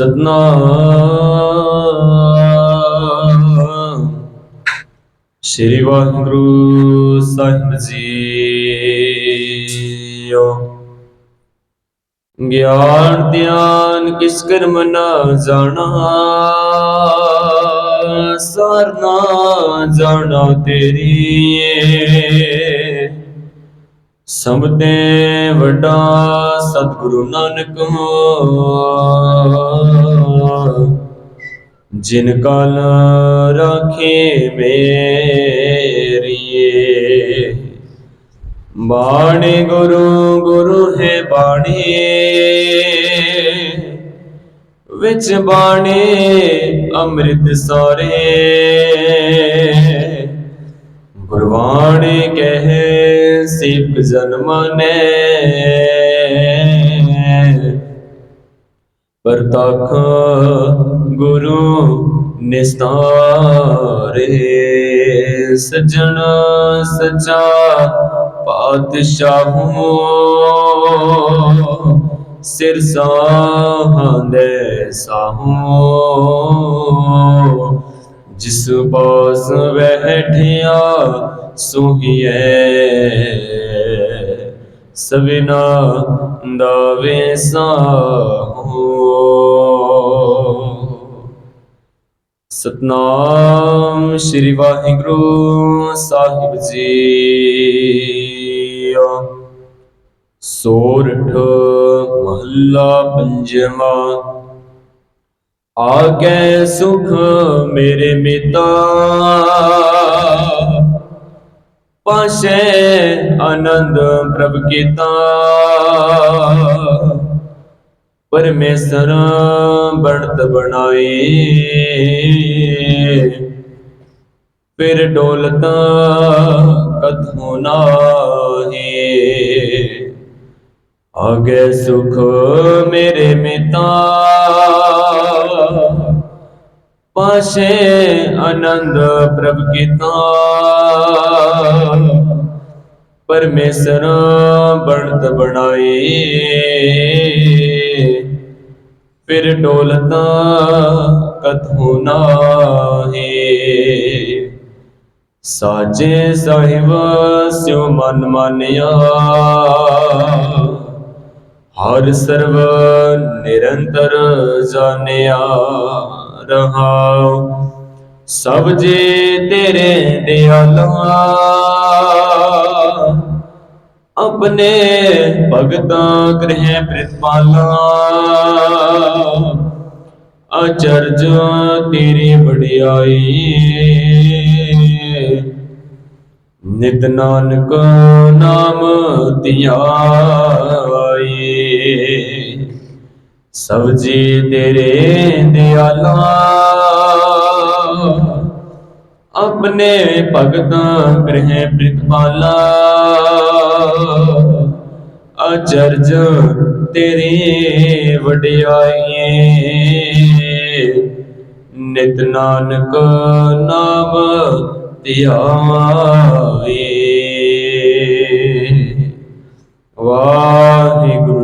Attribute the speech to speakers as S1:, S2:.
S1: ਸਤਨਾਮ। ਸ੍ਰੀ ਵਾਹਿਗੁਰੂ ਸਾਹਿਬ ਜੀਓ। ਗਿਆਨ, ਧਿਆਨ ਕਿਸ ਕਰਮ ਨਾ ਜਾਣਾ? ਸਰ ਨਾ ਜਾਣਾ ਤੇਰੀ ਸਭ ਤੇ ਵੱਡਾ ਸਤਿਗੁਰੂ ਨਾਨਕ ਜਿਨ ਕਲ ਰਾਖੇ ਮੇਰੀਏ। ਬਾਣੀ ਗੁਰੂ ਗੁਰੂ ਹੈ ਬਾਣੀ। ਵਿੱਚ ਬਾਣੀ ਅੰਮ੍ਰਿਤ ਸਾਰੇ। ਗੁਰਬਾਣੀ ਕਹੇ ਸਿੱਖ ਜਨਮ ਨੇ ਪ੍ਰਤਖ ਗੁਰੂ ਨਿਸਤਾਰੇ ਸਜਣ ਸਚਾ ਪਾਤਸ਼ਾਹੂ ਸਿਰ ਸਾਹੰਦੇ ਸਾਹੂ ਜਿਸ ਪਾਸ ਬੈਠਿਆ ਸੁਹੀਏ ਸਵਿਨਾ ਦਾਵੇ ਸਾਹੂ। ਸਤਨਾਮ ਸ੍ਰੀ ਵਾਹਿਗੁਰੂ ਸਾਹਿਬ ਜੀ ਸੋਰਠ ਮਹੱਲਾ ਪੰਜਵਾ। ਆਗੇ ਸੁਖ ਮੇਰੇ ਮਿਤਾ। ਪਾਸ਼ੇ ਆਨੰਦ ਪ੍ਰਭ ਕੀਤਾ। ਪਰਮੇਸ਼ਰ ਬਣਤ ਬਣਾਈ ਫਿਰ ਡੋਲਤ ਕਥੂ ਨਾਹੀ। ਆਗੇ ਸੁਖ ਮੇਰੇ ਮਿਤਾ। ਪਾਸ਼ੇ ਆਨੰਦ ਪ੍ਰਭ ਕੀਤਾ। ਪਰਮੇਸ਼ਰ ਬਣਤ ਬਣਾਈ ਫਿਰ ਡੋਲਤ ਕਥੂ ਨਾਹੀ। ਸਾਜੇ ਸਾਹਿਬ ਸਿਉ ਮਨ ਮਾਨਿਆ। ਹਰ ਸਰਵ ਨਿਰੰਤਰ ਜਾਣਿਆ। ਰਹਾਉ ਸਭ ਜੇ ਤੇਰੇ ਦਿਆਲਾ ਆਪਣੇ ਭਗਤਾਂ ਗ੍ਰਹਿ ਪ੍ਰਿਤਪਾਲਾ ਅਚਰਜ ਤੇਰੀ ਵਡਿਆਈ। ਨਿਤ ਨਾਨਕ ਨਾਮ ਧਿਆਈ। ਸਬਜੀ ਤੇਰੇ ਦਿਆਲਾ, ਆਪਣੇ ਭਗਤਾਂ ਗ੍ਰਹਿ ਪ੍ਰਿਤਪਾਲਾ ਅਚਰਜ ਤੇਰੀ ਵਡਿਆਈਏ। ਨਿਤ ਨਾਨਕ ਨਾਮ ਧਿਆਏ ਵਾਹਿਗੁਰੂ